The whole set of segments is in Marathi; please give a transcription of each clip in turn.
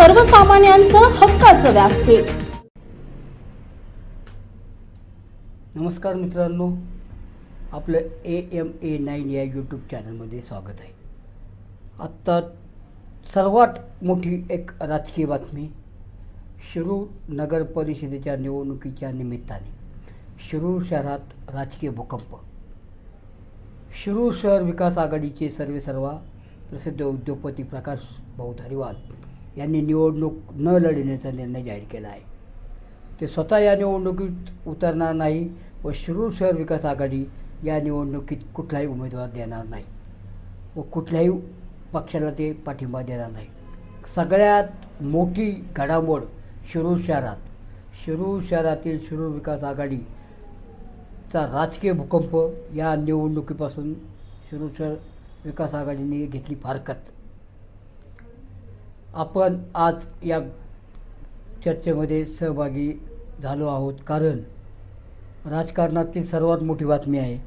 सर्वसामान्यांचं हक्काचं व्यासपीठ. नमस्कार मित्रांनो आपलं ए एम ए नाईन या यूट्यूब चॅनलमध्ये स्वागत आहे. आत्ता सर्वात मोठी एक राजकीय बातमी शिरूर नगर परिषदेच्या निवडणुकीच्या निमित्ताने शिरूर शहरात राजकीय भूकंप. शिरूर शहर विकास आघाडीचे सर्वेसर्वा प्रसिद्ध उद्योगपती प्रकाश भाऊ धरीवाल यांनी निवडणूक न लढण्याचा निर्णय जाहीर केला आहे. ते स्वतः या निवडणुकीत उतरणार नाही व शिरूर शहर विकास आघाडी या निवडणुकीत कुठलाही उमेदवार देणार नाही व कुठल्याही पक्षाला ते पाठिंबा देणार नाही. सगळ्यात मोठी घडामोड शिरूर शहरात. शिरूर शहरातील शिरूर विकास आघाडीचा राजकीय भूकंप या निवडणुकीपासून शिरूर शहर विकास आघाडीने घेतली फारकत. आपण आज या चर्चेमध्ये सहभागी झालो आहोत. कारण राजकारणातील सर्वात मोठी बातमी आहे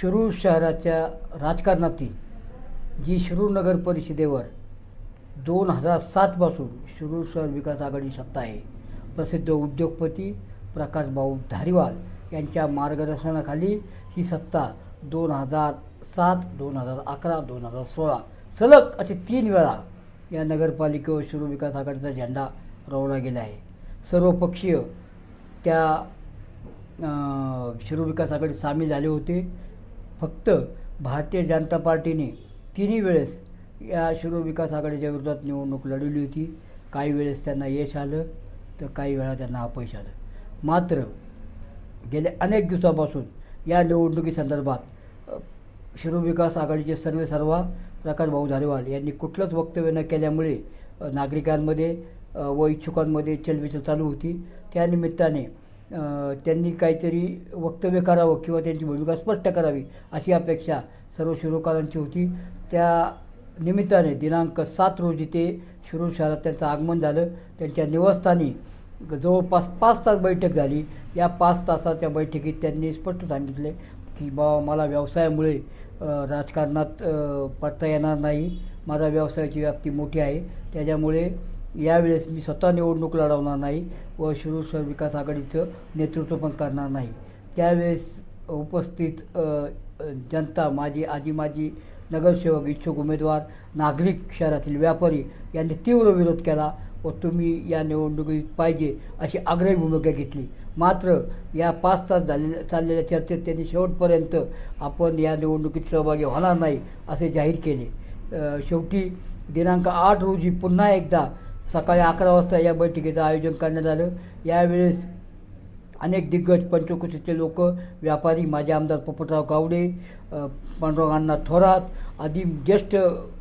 शिरूर शहराच्या राजकारणातील जी शिरूर नगर परिषदेवर दोन हजार सातपासून शिरूर शहर विकास आघाडी सत्ता आहे प्रसिद्ध उद्योगपती प्रकाश भाऊ धारीवाल यांच्या मार्गदर्शनाखाली ही सत्ता दोन हजार सात दोन हजार अकरा दोन हजार सोळा सलग असे तीन वेळा या नगरपालिकेवर शिरूर विकास आघाडीचा झेंडा रोवला गेला आहे. सर्व पक्षीय त्या अं, विकास आघाडीत सामील झाले होते. फक्त भारतीय जनता पार्टीने तिन्ही वेळेस या शिरूर विकास आघाडीच्या विरोधात निवडणूक लढवली होती. काही वेळेस त्यांना यश आलं तर काही वेळा त्यांना अपयश आलं. मात्र गेल्या अनेक दिवसापासून या निवडणुकीसंदर्भात शिरोविकास विकास आघाडीचे सर्व सर्वा प्रकाश भाऊ धारेवाल यांनी कुठलंच वक्तव्य न केल्यामुळे नागरिकांमध्ये व इच्छुकांमध्ये चलबिचल चालू होती. त्यानिमित्ताने त्यांनी काहीतरी वक्तव्य करावं किंवा त्यांची भूमिका स्पष्ट करावी अशी अपेक्षा सर्व शिरोकारांची होती. त्या निमित्ताने दिनांक सात रोजी ते शिरूर शहरात त्यांचं आगमन झालं. त्यांच्या निवासस्थानी जवळपास पाच तास बैठक झाली. या पाच तासाच्या बैठकीत त्यांनी स्पष्ट सांगितले की बाबा मला व्यवसायामुळे राजकारणात पडता येणार नाही. माझा व्यवसायाची व्याप्ती मोठी आहे. त्याच्यामुळे यावेळेस मी स्वतः निवडणूक लढवणार नाही व शिरूर शहर विकास आघाडीचं नेतृत्व पण करणार नाही. त्यावेळेस उपस्थित जनता माझी आजी माझी नगरसेवक इच्छुक उमेदवार नागरिक शहरातील व्यापारी यांनी तीव्र विरोध केला. व तुम्ही या निवडणुकीत पाहिजे अशी आग्रही भूमिका घेतली. मात्र या पाच तास झालेल्या चाललेल्या चर्चेत त्यांनी शेवटपर्यंत आपण या निवडणुकीत सहभागी होणार नाही असे जाहीर केले. शेवटी दिनांक आठ रोजी पुन्हा एकदा सकाळी अकरा वाजता या बैठकीचं आयोजन करण्यात आलं. यावेळेस अनेक दिग्गज पंचकृषीचे लोक व्यापारी माजी आमदार पोपटराव गावडे पांडुरंगांना थोरात आदी ज्येष्ठ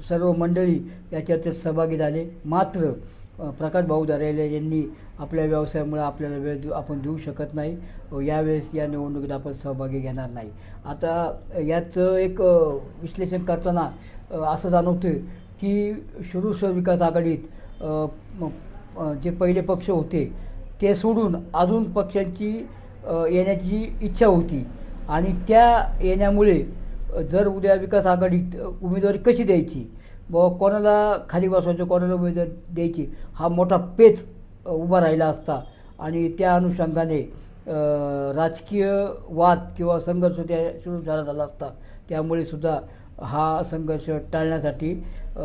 सर्व मंडळी या चर्चेत सहभागी झाले. मात्र प्रकाश भाऊ दरेले यांनी आपल्या व्यवसायामुळे आपल्याला वेळ देऊ आपण देऊ शकत नाही. यावेळेस या निवडणुकीत आपण सहभागी घेणार नाही. आता याचं एक विश्लेषण करताना असं जाणवतं की शिरूर विकास आघाडीत जे पहिले पक्ष होते ते सोडून अजून पक्षांची येण्याची इच्छा होती. आणि त्या येण्यामुळे जर उद्या विकास आघाडीत उमेदवारी कशी द्यायची? व कोणाला खाली बसवायचं कोणाला उमेदवारी द्यायची हा मोठा पेच उभा राहिला असता. आणि त्या अनुषंगाने राजकीय वाद किंवा संघर्ष त्या सुरू झाला झाला असता. त्यामुळे सुद्धा हा संघर्ष टाळण्यासाठी अ,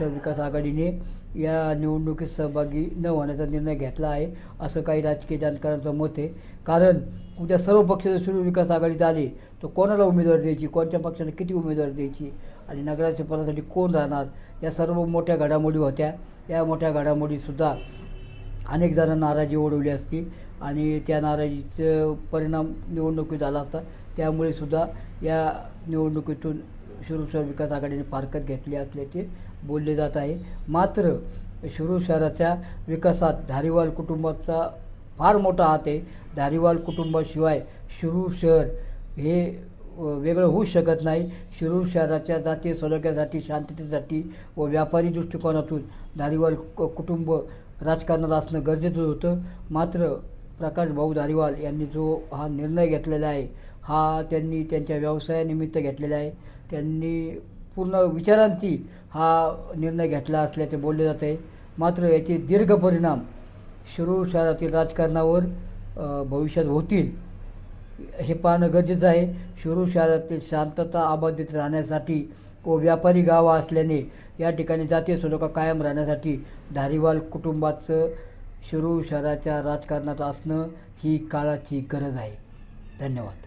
विकास आघाडीने या निवडणुकीत सहभागी न होण्याचा निर्णय घेतला आहे असं काही राजकीय जाणकारांचं मत आहे. कारण उद्या सर्व पक्ष जर विकास आघाडीत आले तर कोणाला उमेदवारी द्यायची? कोणत्या पक्षाला किती उमेदवारी द्यायची? आणि नगराच्या पदासाठी कोण राहणार? या सर्व मोठ्या घडामोडी होत्या. या मोठ्या घडामोडीसुद्धा अनेक जणांना नाराजी ओढवली असती आणि त्या नाराजीचं परिणाम निवडणुकीत झाला असता. त्यामुळे सुद्धा या निवडणुकीतून शिरूर शहर विकास आघाडीने फारकत घेतली असल्याचे बोलले जात आहे. मात्र शिरूर शहराच्या विकासात धारीवाल कुटुंबाचा फार मोठा हात आहे. धारीवाल कुटुंबाशिवाय शिरूर शहर हे वेगळं होऊ शकत नाही. शिरूर शहराच्या जाती सलोख्यासाठी शांततेसाठी व व्यापारी दृष्टिकोनातून धारीवाल कुटुंब राजकारणात असणं गरजेचं होतं. मात्र प्रकाश भाऊ धारीवाल यांनी जो हा निर्णय घेतलेला आहे हा त्यांनी त्यांच्या व्यवसायानिमित्त घेतलेला आहे. त्यांनी पूर्ण विचारांती हा निर्णय घेतला असल्याचे बोलले जात. आहे मात्र याचे दीर्घ परिणाम शिरूर शहरातील राजकारणावर भविष्यात होतील हे पाहणं गरजेचं आहे. शिरूर शहरातील शांतता अबाधित राहण्यासाठी व व्यापारी गावं असल्याने या ठिकाणी जातीय सुलोका कायम राहण्यासाठी धारीवाल कुटुंबाचं शिरूर शहराच्या राजकारणात असणं ही काळाची गरज आहे. धन्यवाद.